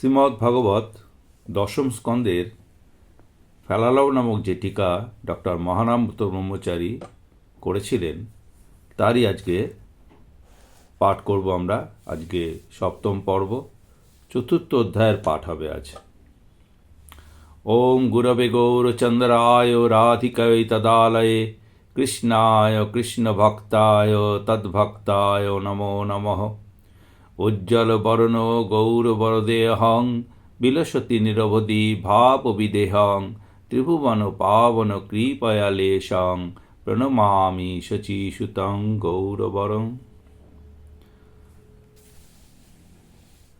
শ্রীমদ্ ভাগবত দশম স্কন্দের ফেলালাও নামক যে টিকা ডক্টর মহানামত ব্রহ্মচারী করেছিলেন, তারই আজকে পাঠ করব আমরা। আজকে সপ্তম পর্ব, চতুর্থ অধ্যায়ের পাঠ হবে আজ। ওম গুরবে গৌরচন্দ্রায় রাধিকায় তদালয়ে, কৃষ্ণায় কৃষ্ণ কৃষ্ণভক্তায় তদ্ভক্তায় নমো নমঃ। উজ্জ্বল বর্ণ গৌরবরদেহং বিলসতি নিরবধি ভাব বিদেহং, ত্রিভুবন পাবন কৃপয়ালেশং প্রণমামি শচীসুতং গৌরবরং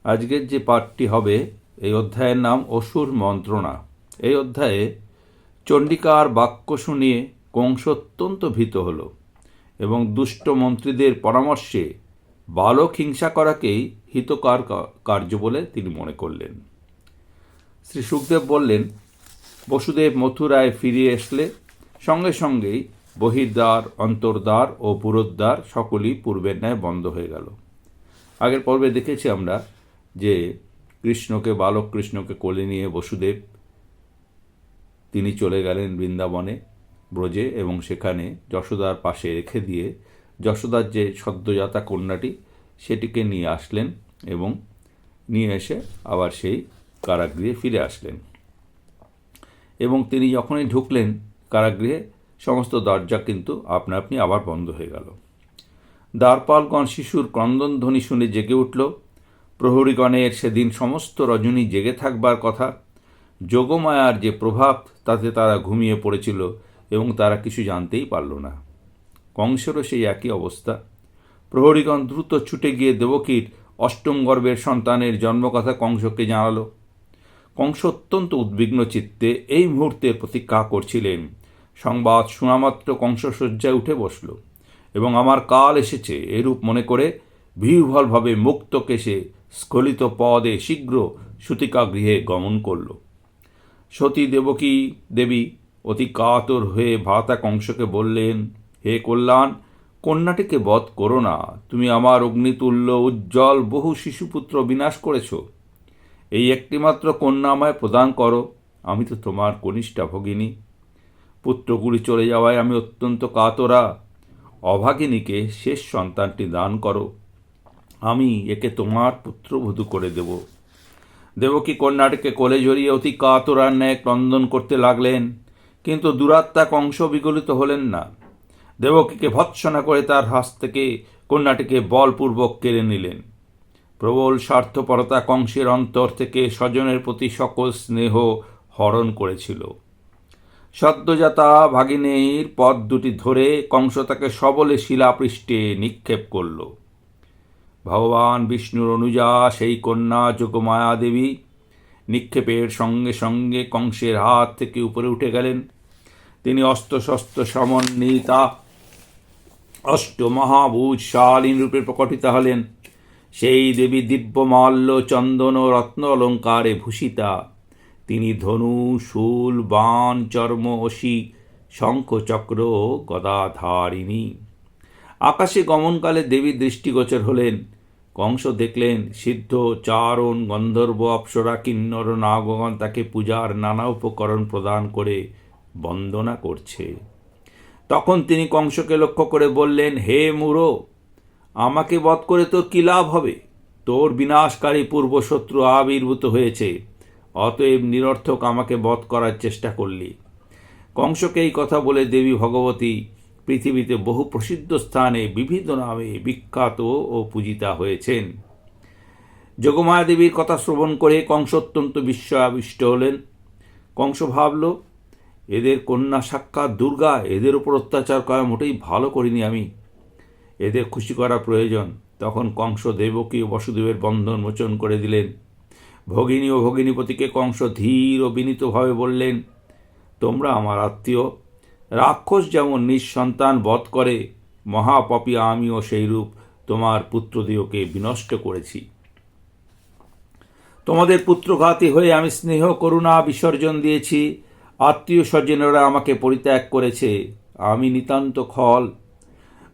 আজকের যে পাঠটি হবে, এই অধ্যায়ের নাম অসুর মন্ত্রণা। এই অধ্যায়ে চণ্ডিকার বাক্য শুনিয়ে কংস অত্যন্ত ভীত হল এবং দুষ্ট মন্ত্রীদের পরামর্শে বালক হিংসা করাকেই হিতকার কার্য বলে তিনি মনে করলেন। শ্রী সুখদেব বললেন, বসুদেব মথুরায় ফিরিয়ে আসলে সঙ্গে সঙ্গেই বহির্দ্বার, অন্তর্দ্বার ও পুরোদ্বার সকলই পূর্বের ন্যায় বন্ধ হয়ে গেল। আগের পর্বে দেখেছি আমরা যে কৃষ্ণকে, বালক কৃষ্ণকে কোলে নিয়ে বসুদেব তিনি চলে গেলেন বৃন্দাবনে ব্রজে এবং সেখানে যশোদার পাশে রেখে দিয়ে যশোদার যে সদ্যজাতা কন্যাটি, সেটিকে নিয়ে আসলেন এবং নিয়ে এসে আবার সেই কারাগৃহে ফিরে আসলেন। এবং তিনি যখনই ঢুকলেন কারাগৃহে, সমস্ত দরজা কিন্তু আপনা আপনি আবার বন্ধ হয়ে গেল। দ্বারপালগণ শিশুর ক্রন্দন ধ্বনি শুনে জেগে উঠল। প্রহরীগণের সেদিন সমস্ত রজনী জেগে থাকবার কথা। যোগমায়ার যে প্রভাব, তাতে তারা ঘুমিয়ে পড়েছিল এবং তারা কিছু জানতেই পারল না। কংসেরও সেই একই অবস্থা। প্রহরীগণ দ্রুত ছুটে গিয়ে দেবকীর অষ্টম গর্ভের সন্তানের জন্মকথা কংসকে জানালো। কংস অত্যন্ত উদ্বিগ্ন চিত্তে এই মুহূর্তের প্রতীক্ষা করছিলেন। সংবাদ শোনামাত্র কংস শয্যায় উঠে বসল এবং আমার কাল এসেছে এরূপ মনে করে বিহ্বলভাবে মুক্ত কেশে স্খলিত পদে শীঘ্র সুতিকা গৃহে গমন করল। সতী দেবকী দেবী অতি কাতর হয়ে ভাতা কংসকে বললেন হে কল্যাণ, কন্যাটিকে বধ করো না। তুমি আমার অগ্নিতুল্য, উজ্জ্বল, বহু শিশুপুত্র বিনাশ করেছ। এই একটিমাত্র কন্যা আমায় প্রদান করো। আমি তো তোমার কনিষ্ঠা ভগিনী। পুত্রগুলি চলে যাওয়ায় আমি অত্যন্ত কাতরা। অভাগিনীকে শেষ সন্তানটি দান করো। আমি একে তোমার পুত্রবধূ করে দেব। দেবকী কন্যাটিকে কোলে জড়িয়ে অতি কাতরার ন্যায় ক্রন্দন করতে লাগলেন, কিন্তু দুরাত্মা কংস বিগলিত হলেন না। দেবকীকে ভৎসনা করে তার হাত থেকে কন্যাটিকে বলপূর্বক কেড়ে নিলেন। প্রবল স্বার্থপরতা কংসের অন্তর থেকে স্বজনের প্রতি সকল স্নেহ হরণ করেছিল। সদ্যজাতা ভাগিনীর পদ দুটি ধরে কংস তাকে সবলে শিলাপৃষ্ঠে নিক্ষেপ করল। ভগবান বিষ্ণুর অনুজা সেই কন্যা যোগমায়া দেবী নিক্ষেপের সঙ্গে সঙ্গে কংসের হাত থেকে উপরে উঠে গেলেন। তিনি অস্ত্রশস্ত্র সমন্বিতা অষ্ট মহাভূজ শালীন রূপে প্রকটিত হলেন। সেই দেবী দিব্যমাল্য চন্দন ও রত্ন অলঙ্কারে ভূষিতা। তিনি ধনু, শূল, বাণ, চর্ম, অসি, শঙ্খ, চক্র গদাধারিণী। আকাশে গমনকালে দেবী দৃষ্টিগোচর হলেন। কংস দেখলেন, সিদ্ধ, চারণ, গন্ধর্ব, অপ্সরা, কিন্নর, নাগগণ তাকে পূজার নানা উপকরণ প্রদান করে বন্দনা করছে। তখন তিনি কংসকে লক্ষ্য করে বললেন, হে মুরো, আমাকে বধ করে তোর কী লাভ হবে? তোর বিনাশকারী পূর্বশত্রু আবির্ভূত হয়েছে, অতএব নিরর্থক আমাকে বধ করার চেষ্টা করলি। কংসকে এই কথা বলে দেবী ভগবতী পৃথিবীতে বহু প্রসিদ্ধ স্থানে বিবিধ নামে বিখ্যাত ও পূজিতা হয়েছেন। যোগমায়া দেবীর কথা শ্রবণ করে কংস অত্যন্ত বিস্ময়াবিষ্ট হলেন। কংস ভাবল এদের কন্যা সাক্ষাৎ দুর্গা এদের উপর অত্যাচার করা মোটেই ভালো করিনি আমি। এদের খুশি করা প্রয়োজন। তখন কংস দেবকী ও বসুদেবের বন্ধন মোচন করে দিলেন। ভগিনী ও ভগিনীপতিকে কংস ধীর ও বিনীতভাবে বললেন, তোমরা আমার আত্মীয়। রাক্ষস যেমন নিঃসন্তান বধ করে, মহাপপী আমিও সেইরূপ তোমার পুত্রদিওকে বিনষ্ট করেছি। তোমাদের পুত্রঘাতী হয়ে আমি স্নেহ, করুণা, বিসর্জন দিয়েছি। আত্মীয় স্বজনেরা আমাকে পরিত্যাগ করেছে। আমি নিতান্ত খল।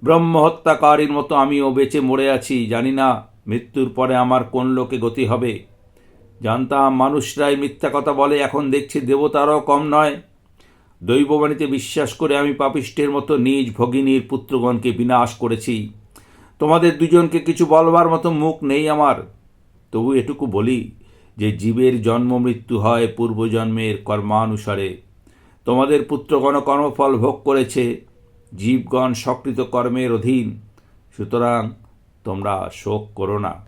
ব্রহ্মহত্যাকারীর মতো আমিও বেঁচে মরে আছি। জানি না মৃত্যুর পরে আমার কোন লোকে গতি হবে। জানতাম মানুষরাই মিথ্যা কথা বলে, এখন দেখছি দেবতারাও কম নয়। দৈববাণীতে বিশ্বাস করে আমি পাপিষ্টের মতো নিজ ভগিনীর পুত্রগণকে বিনাশ করেছি। তোমাদের দুজনকে কিছু বলবার মতো মুখ নেই আমার। তবু এটুকু বলি যে জীবের জন্ম মৃত্যু হয় পূর্বজন্মের কর্মানুসারে। তোমাদের পুত্রগণ কর্মফল ভোগ করেছে, জীবগণ সকৃত কর্মের অধীন, সুতরাং তোমরা শোক করো না।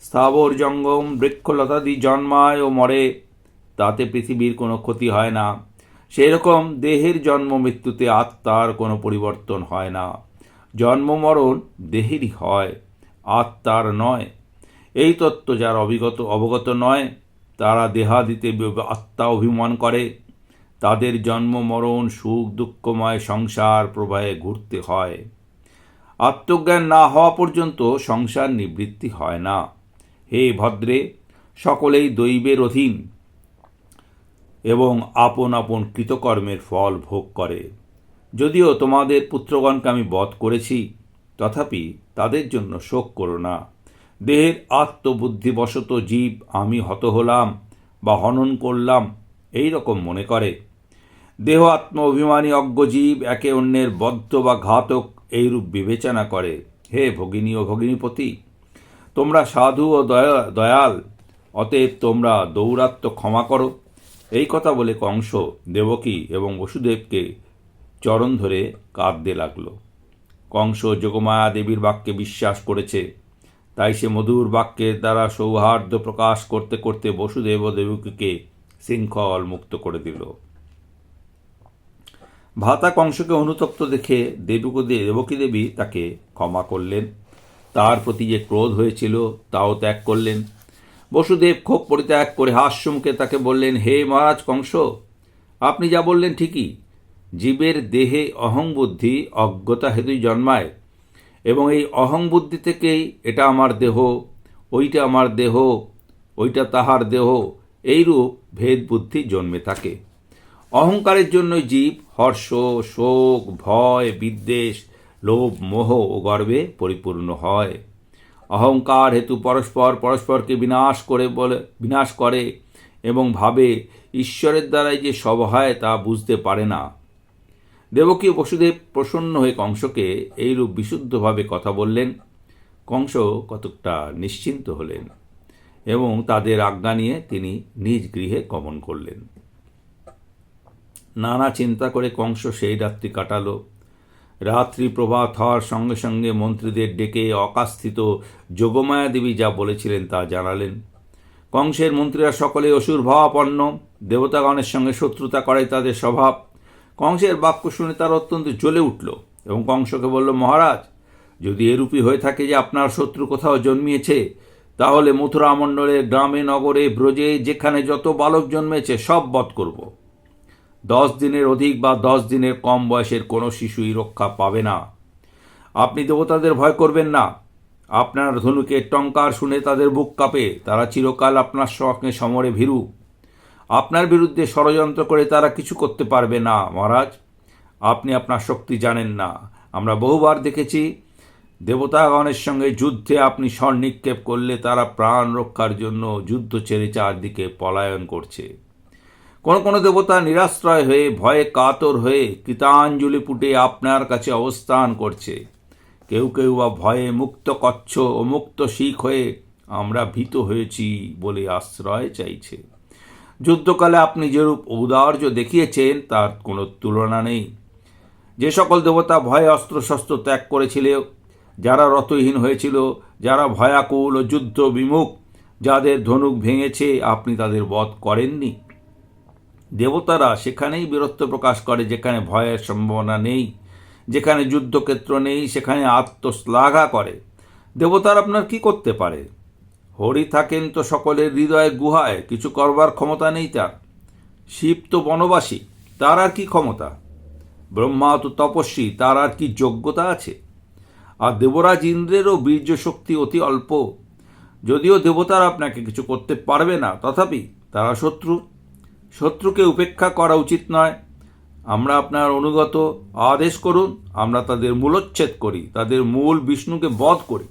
স্থাবর জঙ্গম বৃক্ষলতাদি জন্মায় ও মরে, তাতে পৃথিবীর কোনো ক্ষতি হয় না। সেই রকম দেহের জন্ম মৃত্যুতে আত্মার কোনো পরিবর্তন হয় না। জন্ম মরণ দেহেরই হয়, আত্মার নয়। এই তত্ত্ব যার অবিগত, অবগত নয়, তারা দেহাদিতে আত্মা অভিমান করে। তাদের জন্ম, মরণ, সুখ, দুঃখময় সংসার প্রবাহে ঘুরতে হয়। আত্মজ্ঞান না হওয়া পর্যন্ত সংসার নিবৃত্তি হয় না। হে ভদ্রে, সকলেই দৈবের অধীন এবং আপন আপন কৃতকর্মের ফল ভোগ করে। যদিও তোমাদের পুত্রগণকে আমি বধ করেছি, তথাপি তাদের জন্য শোক করো না। দেহের আত্মবুদ্ধিবশত জীব আমি হত হলাম বা হনন করলাম, এই রকম মনে করে। দেহ আত্ম অভিমানী অজ্ঞ জীব একে অন্যের বদ্ধ বা ঘাতক এইরূপ বিবেচনা করে। হে ভগিনী ও ভগিনীপতি, তোমরা সাধু ও দয়া, দয়াল, অতএব তোমরা দৌরাত্ম ক্ষমা করো। এই কথা বলে কংস দেবকী এবং বসুদেবকে চরণ ধরে কাঁদতে লাগল। কংস যোগমায়া দেবীর বাক্যে বিশ্বাস করেছে তাই সে মধুর বাক্যের দ্বারা সৌহার্দ্য প্রকাশ করতে করতে বসুদেব দেবকীকে শৃঙ্খল মুক্ত করে দিল। ভাতা কংসকে অনুতপ্ত দেখে দেবকী দেবকী দেবী তাকে ক্ষমা করলেন। তার প্রতি যে ক্রোধ হয়েছিল, তাও ত্যাগ করলেন। বসুদেব ক্ষোভ পরিত্যাগ করে হাস্যমুখে তাকে বললেন, হে মহারাজ কংস, আপনি যা বললেন ঠিকই। জীবের দেহে অহং বুদ্ধি অজ্ঞতা হেতুই জন্মায়। এবং এই অহং বুদ্ধি থেকেই এটা আমার দেহ, ওইটা আমার দেহ, ওইটা তাহার দেহ, এইরূপ ভেদ বুদ্ধি জন্মে থাকে। অহংকারের জন্য জীব হর্ষ, শোক, ভয়, বিদ্বেষ, লোভ, মোহ ও গর্বে পরিপূর্ণ হয়। অহংকার হেতু পরস্পর পরস্পরকে বিনাশ করে বলে, বিনাশ করে এবং ভাবে, ঈশ্বরের দ্বারাই যে সব হয় তা বুঝতে পারে না। দেবকী ও বসুদেব প্রসন্ন হয়ে কংসকে এইরূপ বিশুদ্ধভাবে কথা বললেন। কংস কতকটা নিশ্চিন্ত হলেন এবং তাদের আজ্ঞা নিয়ে তিনি নিজ গৃহে গমন করলেন। নানা চিন্তা করে কংস সেই রাত্রি কাটালো। রাত্রি প্রভাত হওয়ার সঙ্গে সঙ্গে মন্ত্রীদের ডেকে অকাস্থিত যোগমায়া দেবী যা বলেছিলেন তা জানালেন। কংসের মন্ত্রীরা সকলে অসুর ভাবাপন্ন দেবতাগণের সঙ্গে শত্রুতা করে তাদের স্বভাব। কংসের বাক্য শুনে তার অত্যন্ত জ্বলে উঠল এবং কংসকে বলল, মহারাজ, যদি এরূপই হয়ে থাকে যে আপনার শত্রু কোথাও জন্মিয়েছে, তাহলে মথুরা মণ্ডলের গ্রামে, নগরে, ব্রজে, যেখানে যত বালক জন্মেছে, সব বধ করব। দশ দিনের অধিক বা দশ দিনের কম বয়সের কোনো শিশুই রক্ষা পাবে না। আপনি দেবতাদের ভয় করবেন না। আপনার ধনুকের টঙ্কার শুনে তাদের বুক কাঁপে, তারা চিরকাল আপনার সঙ্গে সমরে ভীরু আপনার বিরুদ্ধে ষড়যন্ত্র করে তারা কিছু করতে পারবে না, মহারাজ। আপনি আপনার শক্তি জানেন না। আমরা বহুবার দেখেছি, দেবতাগণের সঙ্গে যুদ্ধে আপনি স্বর নিক্ষেপ করলে তারা প্রাণ রক্ষার জন্য যুদ্ধ ছেড়ে চারদিকে পলায়ন করছে। কোনো কোনো দেবতা নিরাশ্রয় হয়ে, ভয়ে কাতর হয়ে কৃতাঞ্জলি পুটে আপনার কাছে অবস্থান করছে। কেউ কেউ বা ভয়ে মুক্ত কচ্ছ ও মুক্ত শিখ হয়ে আমরা ভীত হয়েছি বলে আশ্রয় চাইছে। যুদ্ধকালে আপনি যেরূপ ঔদার্য দেখিয়েছেন, তার কোনো তুলনা নেই। যে সকল দেবতা ভয়ে অস্ত্রশস্ত্র ত্যাগ করেছিল, যারা রতহীন হয়েছিল, যারা ভয়াকুল ও যুদ্ধ বিমুখ, যাদের ধনুক ভেঙেছে, আপনি তাদের বধ করেননি। দেবতারা সেখানেই বীরত্ব প্রকাশ করে, যেখানে ভয়ের সম্ভাবনা নেই, যেখানে যুদ্ধক্ষেত্র নেই, সেখানে আত্মশ্লাঘা করে। দেবতার আপনার কি করতে পারে? হরি থাকেন তো সকলের হৃদয়ে গুহায়, কিছু করবার ক্ষমতা নেই তার। শিব তো বনবাসী, তার আর কি ক্ষমতা? ব্রহ্মা তো তপস্বী, তার আর কি যোগ্যতা আছে? আর দেবরাজ ইন্দ্রেরও বীর্য শক্তি অতি অল্প। যদিও দেবতারা আপনাকে কিছু করতে পারবে না, তথাপি তারা শত্রু। শত্রুকে উপেক্ষা করা উচিত নয়। আমরা আপনার অনুগত, আদেশ করুন, আমরা তাদের মূলোচ্ছেদ করি, তাদের মূল বিষ্ণুকে বধ করি।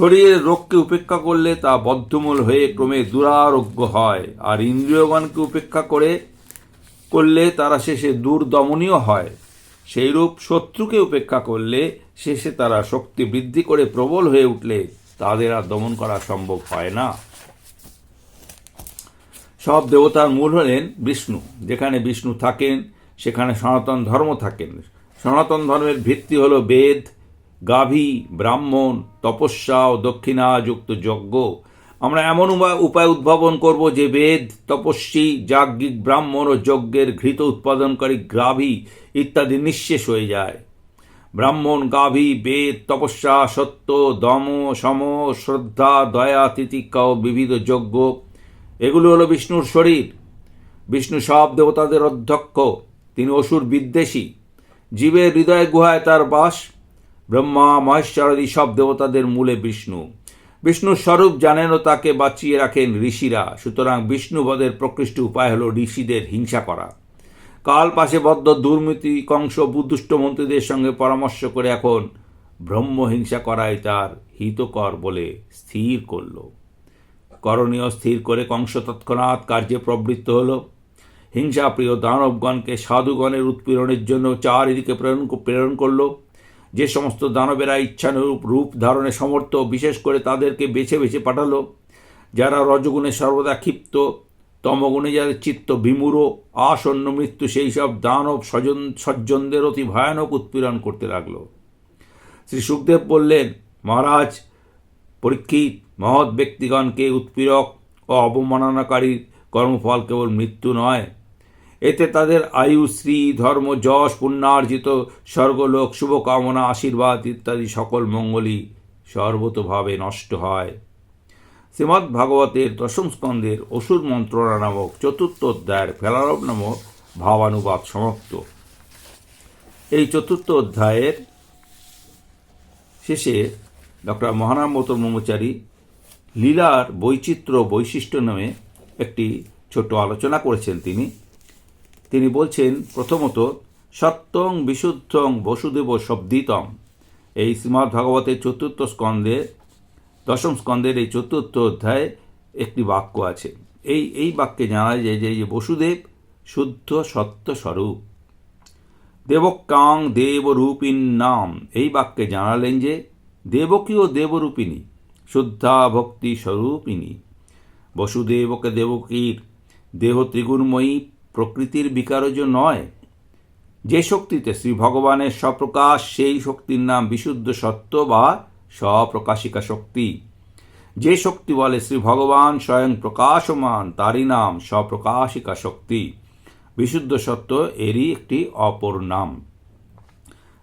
শরীরের রোগকে উপেক্ষা করলে তা বদ্ধমূল হয়ে ক্রমে দুরারোগ্য হয়, আর ইন্দ্রিয়গণকে উপেক্ষা করে করলে তারা শেষে দুর্দমনীয় হয়। সেইরূপ শত্রুকে উপেক্ষা করলে শেষে তারা শক্তি বৃদ্ধি করে প্রবল হয়ে উঠলে তাদের আর দমন করা সম্ভব হয় না। সব দেবতার মূল হলেন বিষ্ণু। যেখানে বিষ্ণু থাকেন, সেখানে সনাতন ধর্ম থাকেন। সনাতন ধর্মের ভিত্তি হল বেদ গাভী, ব্রাহ্মণ, তপস্যা ও দক্ষিণাযুক্ত যজ্ঞ। আমরা এমন উপায় উদ্ভাবন করব যে বেদ, তপস্বী, যাজ্ঞিক, ব্রাহ্মণ ও যজ্ঞের ঘৃত উৎপাদনকারী গ্রাভী ইত্যাদি নিঃশেষ হয়ে যায়। ব্রাহ্মণ, গাভী, বেদ, তপস্যা, সত্য, দম, সম, শ্রদ্ধা, দয়া, তিতিক্ষা ও বিবিধ যজ্ঞ। এগুলো হলো বিষ্ণুর শরীর। বিষ্ণু সব দেবতাদের অধ্যক্ষ, তিনি অসুর বিদ্বেষী। জীবের হৃদয় গুহায় তার বাস। ব্রহ্মা মহেশ্বরাদি সব দেবতাদের মূলে বিষ্ণু। বিষ্ণুর স্বরূপ জানেন ও তাকে বাঁচিয়ে রাখেন ঋষিরা। সুতরাং বিষ্ণুবধের প্রকৃষ্ট উপায় হল ঋষিদের হিংসা করা। কাল পাশে বদ্ধ দুর্নীতি কংস, বুদ্ধুষ্ট মন্ত্রীদের সঙ্গে পরামর্শ করে এখন ব্রহ্ম হিংসা করাই তার হিতকর বলে স্থির করল। করণীয় স্থির করে কংস তৎক্ষণাৎ কার্যে প্রবৃত্ত হল। হিংসাপ্রিয় দানবগণকে সাধুগণের উৎপীড়নের জন্য চারিদিকে প্রেরণ প্রেরণ করল। যে সমস্ত দানবেরা ইচ্ছানুরূপ রূপ ধারণে সমর্থ, বিশেষ করে তাদেরকে বেছে বেছে পাঠালো। যারা রজগুণে সর্বদা ক্ষিপ্ত, তমগুণে যাদের চিত্ত বিমূঢ়, আসন্ন মৃত্যু সেই সব দানব স্বজন, সজ্জনদের অতি ভয়ানক উৎপীড়ন করতে লাগল। শ্রী সুখদেব বললেন, মহারাজ, পরীক্ষিত, মহৎ ব্যক্তিগণকে উৎপীড়ক ও অবমাননাকারীর কর্মফল কেবল মৃত্যু নয় এতে তাদের আয়ু শ্রী ধর্ম, যশ, পুণ্যার্জিত, স্বর্গলোক, শুভকামনা, আশীর্বাদ ইত্যাদি সকল মঙ্গলই সর্বতভাবে নষ্ট হয়। শ্রীমৎ ভাগবতের দশম স্কন্ধের অসুর মন্ত্রণা নামক চতুর্থ অধ্যায়ের ফেলারব নামক ভাবানুবাদ সমাপ্ত। এই চতুর্থ অধ্যায়ের শেষে ডক্টর মহানামত ব্রহ্মচারী লীলার বৈচিত্র্য বৈশিষ্ট্য নামে একটি ছোট আলোচনা করেছেন তিনি। তিনি বলছেন, প্রথমত, সত্যং বিশুদ্ধং বসুদেব শব্দিতম। এই শ্রীমদ্ ভাগবতের চতুর্থ স্কন্ধে, দশম স্কন্ধের এই চতুর্থ অধ্যায়ে একটি বাক্য আছে। এই এই বাক্যে জানা যায় যে যে বসুদেব শুদ্ধ সত্য স্বরূপ। দেবকাং দেবরূপিন নাম এই বাক্যে জানালেন যে দেবকী ও দেবরূপিণী, শুদ্ধা ভক্তি স্বরূপিণী। বসুদেবকে দেবকীর দেহ ত্রিগুণময়ী প্রকৃতির বিকারজ নয়। যে শক্তিতে শ্রী ভগবানের স্বপ্রকাশ, সেই শক্তির নাম বিশুদ্ধ সত্য বা স্বপ্রকাশিকা শক্তি। যে শক্তি বলে শ্রী ভগবান স্বয়ং প্রকাশমান, তারই নাম স্বপ্রকাশিকা শক্তি। বিশুদ্ধ সত্য এরই একটি অপর নাম।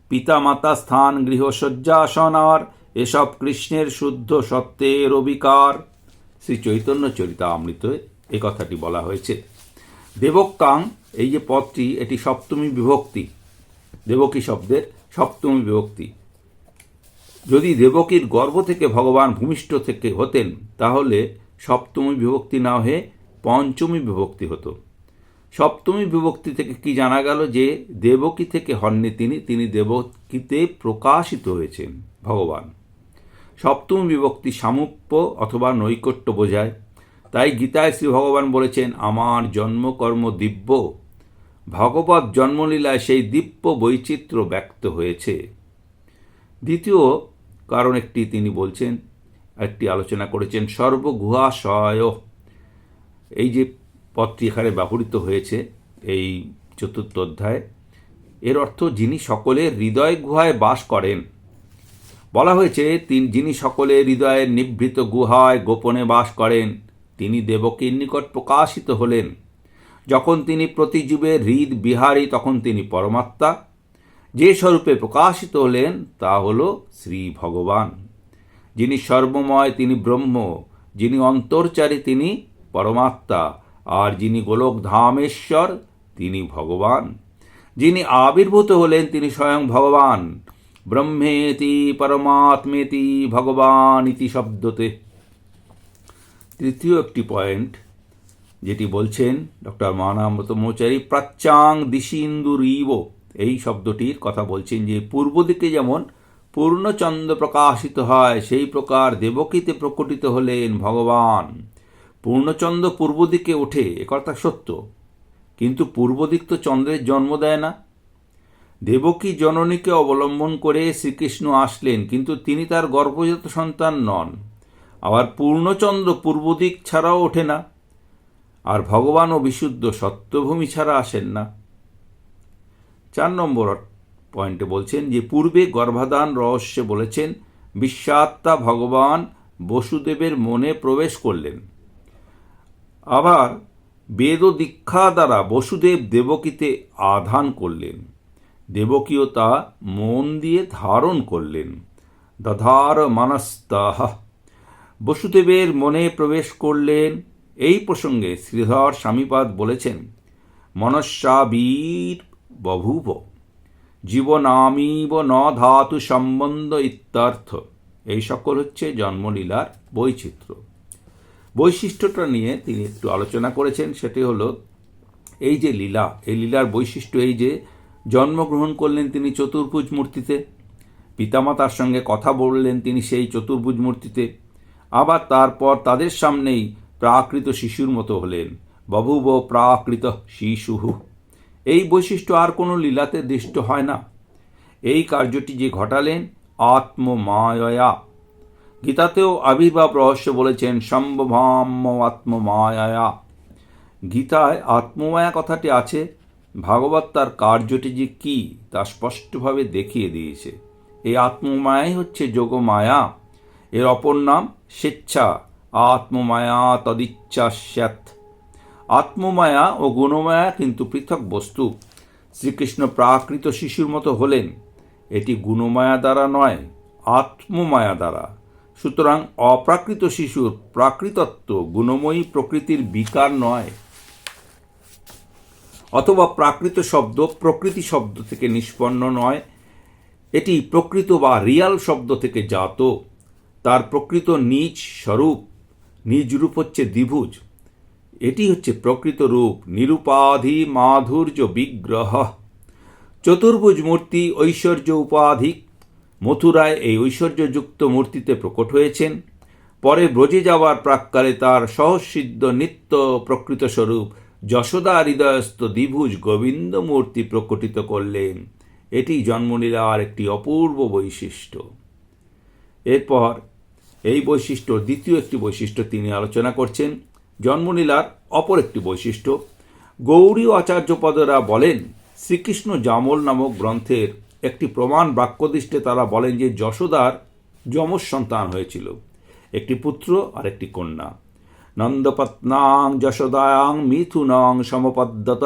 পিতা মাতা স্থান গৃহ শয্যাসনার এসব কৃষ্ণের শুদ্ধ সত্যের অবিকার। শ্রী চৈতন্য চরিতামৃত এ কথাটি বলা হয়েছে। দেবকাং এই যে পদটি, এটি সপ্তমী বিভক্তি। দেবকী শব্দের সপ্তমী বিভক্তি। যদি দেবকীর গর্ভ থেকে ভগবান ভূমিষ্ঠ থেকে হতেন, তাহলে সপ্তমী বিভক্তি না হয়ে পঞ্চমী বিভক্তি হতো। সপ্তমী বিভক্তি থেকে কি জানা গেল যে দেবকী থেকে হননি তিনি তিনি দেবকীতে প্রকাশিত হয়েছেন ভগবান। সপ্তমী বিভক্তি সামুপ্য অথবা নৈকট্য বোঝায়। তাই গীতায় শ্রী ভগবান বলেছেন, আমার জন্মকর্ম দিব্য। ভগবত জন্মলীলায় সেই দিব্য বৈচিত্র্য ব্যক্ত হয়েছে। দ্বিতীয় কারণ একটি তিনি বলছেন, একটি আলোচনা করেছেন, সর্বগুহাশয়। এই যে পদটি এখানে ব্যবহৃত হয়েছে, এই চতুর্থ অধ্যায়, এর অর্থ যিনি সকলের হৃদয় গুহায় বাস করেন। বলা হয়েছে, তিন যিনি সকলে হৃদয়ের নিভৃত গুহায় গোপনে বাস করেন। তিনি দেবকীর নিকট প্রকাশিত হলেন। যখন তিনি প্রতিজীবের হৃদ বিহারী, তখন তিনি পরমাত্মা। যে স্বরূপে প্রকাশিত হলেন, তা হল শ্রী ভগবান। যিনি সর্বময়, তিনি ব্রহ্ম। যিনি অন্তর্চারী, তিনি পরমাত্মা। আর যিনি গোলক ধামেশ্বর, তিনি ভগবান। যিনি আবির্ভূত হলেন, তিনি স্বয়ং ভগবান। ব্রহ্মেতি পরমাত্মেতি ভগবান ইতি শব্দতে। তৃতীয় একটি পয়েন্ট যেটি বলছেন ডক্টর মহানামত মোচারি প্রাচ্যাং দিশিন্দুরীব এই শব্দটির কথা বলছেন যে, পূর্ব দিকে যেমন পূর্ণচন্দ্র প্রকাশিত হয়, সেই প্রকার দেবকীতে প্রকটিত হলেন ভগবান। পূর্ণচন্দ্র পূর্ব দিকে ওঠে একথা সত্য। কিন্তু পূর্ব দিক তো চন্দ্রের জন্ম দেয় না। দেবকী জননীকে অবলম্বন করে শ্রীকৃষ্ণ আসলেন, কিন্তু তিনি তার গর্ভজাত সন্তান নন। আবার পূর্ণচন্দ্র পূর্ব দিক ছাড়াও ওঠে না, আর ভগবানও বিশুদ্ধ সত্যভূমি ছাড়া আসেন না। চার নম্বর পয়েন্টে বলছেন যে, পূর্বে গর্ভাধান রহস্যে বলেছেন বিশ্বাত্মা ভগবান বসুদেবের মনে প্রবেশ করলেন। আবার বেদ দীক্ষা দ্বারা বসুদেব দেবকীতে আধান করলেন। দেবকীও তা মন দিয়ে ধারণ করলেন। দধার মানস্তাহ বসুদেবের মনে প্রবেশ করলেন। এই প্রসঙ্গে শ্রীধর স্বামীপাদ বলেছেন মনস্যাবীর বভূব, জীবনামিব ন ধাতু সম্বন্ধ ইত্যার্থ। এই সকল হচ্ছে জন্মলীলার বৈচিত্র্য। বৈশিষ্ট্যটা নিয়ে তিনি একটু আলোচনা করেছেন, সেটি হলো এই যে লীলা, এই লীলার বৈশিষ্ট্য এই যে জন্মগ্রহণ করলেন তিনি চতুর্ভুজ মূর্তিতে, পিতামাতার সঙ্গে কথা বললেন তিনি সেই চতুর্ভুজ মূর্তিতে আবার তারপর তাদের সামনেই প্রাকৃত শিশুর মতো হলেন। বভুব প্রাকৃত শিশুহু। এই বৈশিষ্ট্য আর কোনো লীলাতে দৃষ্ট হয় না। এই কার্যটি যে ঘটালেন আত্মমায়া গীতাতেও আবির্ভাব রহস্য বলেছেন সম্ভভাম্য আত্মমায়া গীতায় আত্মমায়া কথাটি আছে, ভাগবত তার কার্যটি যে কি তা স্পষ্টভাবে দেখিয়ে দিয়েছে। এই আত্মমায়াই হচ্ছে যোগমায়া। এর অপর নাম স্বেচ্ছা, আত্মমায়া তদিচ্ছা স্যাত আত্মমায়া ও গুণমায়া কিন্তু পৃথক বস্তু। শ্রীকৃষ্ণ প্রাকৃত শিশুর মতো হলেন। এটি গুণমায়া দ্বারা নয়, আত্মমায়া দ্বারা। সুতরাং অপ্রাকৃত শিশুর প্রাকৃতত্ব গুণময়ী প্রকৃতির বিকার নয়। অথবা প্রাকৃত শব্দ প্রকৃতি শব্দ থেকে নিষ্পন্ন নয়। এটি প্রকৃত বা রিয়াল শব্দ থেকে জাত। তার প্রকৃত নিজ স্বরূপ, নিজ রূপ হচ্ছে দ্বিভুজ। এটি হচ্ছে প্রকৃত রূপ, নিরুপাধি মাধুর্য বিগ্রহ। চতুর্ভুজ মূর্তি ঐশ্বর্য উপাধিক মথুরায় এই ঐশ্বর্যযুক্ত মূর্তিতে প্রকট হয়েছেন। পরে ব্রজে যাওয়ার প্রাককালে তার সহসিদ্ধ নিত্য প্রকৃত স্বরূপ যশোদা হৃদয়স্থ দ্বিভুজ গোবিন্দ মূর্তি প্রকটিত করলেন। এটি জন্মলীলার একটি অপূর্ব বৈশিষ্ট্য। এরপর এই বৈশিষ্ট্য, দ্বিতীয় একটি বৈশিষ্ট্য তিনি আলোচনা করছেন। জন্মলীলার অপর একটি বৈশিষ্ট্য, গৌরী আচার্যপদরা বলেন, শ্রীকৃষ্ণ জামল নামক গ্রন্থের একটি প্রমাণ বাক্যদৃষ্টে তারা বলেন যে যশোদার যমজ সন্তান হয়েছিল, একটি পুত্র আর একটি কন্যা। নন্দপত্নাং যশোদায়াং মিথুনং সমপদ্যত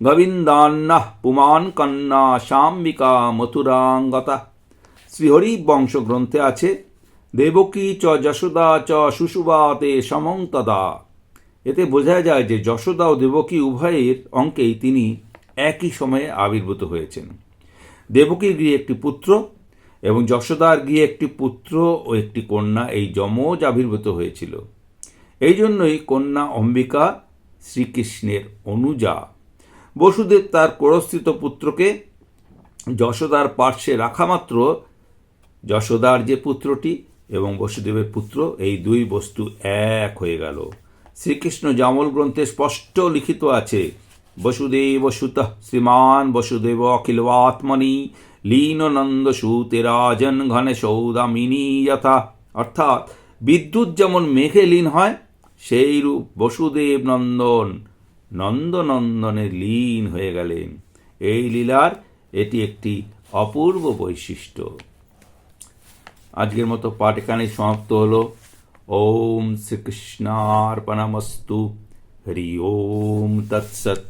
গোবিন্দান্নাহ পুমান কন্যা শাম্বিকা মথুরাঙ্গতা। শ্রীহরি বংশ গ্রন্থে আছে দেবকী চ যশোদা চ সুষুবাতে সমংতদা এতে বোঝা যায় যে যশোদা ও দেবকী উভয়ের অঙ্কেই তিনি একই সময়ে আবির্ভূত হয়েছেন। দেবকীর গৃহে একটি পুত্র এবং যশোদার গৃহে একটি পুত্র ও একটি কন্যা এই যমজ আবির্ভূত হয়েছিল। এই জন্যই কন্যা অম্বিকা শ্রীকৃষ্ণের অনুজা। বসুদেব তার কোরস্থিত পুত্রকে যশোদার পার্শ্বে রাখা মাত্র। যশোদার যে পুত্রটি এবং বসুদেবের পুত্র, এই দুই বস্তু এক হয়ে গেল। শ্রীকৃষ্ণ জামল গ্রন্থে স্পষ্ট লিখিত আছে, বসুদেব সুত শ্রীমান বসুদেব অখিলবাত্মনি লীন নন্দ সুতে রাজন ঘনে সৌদামিনী যথা। অর্থাৎ, বিদ্যুৎ যেমন মেঘে লীন হয়, সেই রূপ বসুদেব নন্দন নন্দনন্দনে লীন হয়ে গেলেন। এই লীলার এটি একটি অপূর্ব বৈশিষ্ট্য। আজকের মতো পাঠ এখানেই সমাপ্ত হলো ওম শ্রীকৃষ্ণার্পণমস্তু হরি ওম তৎসৎ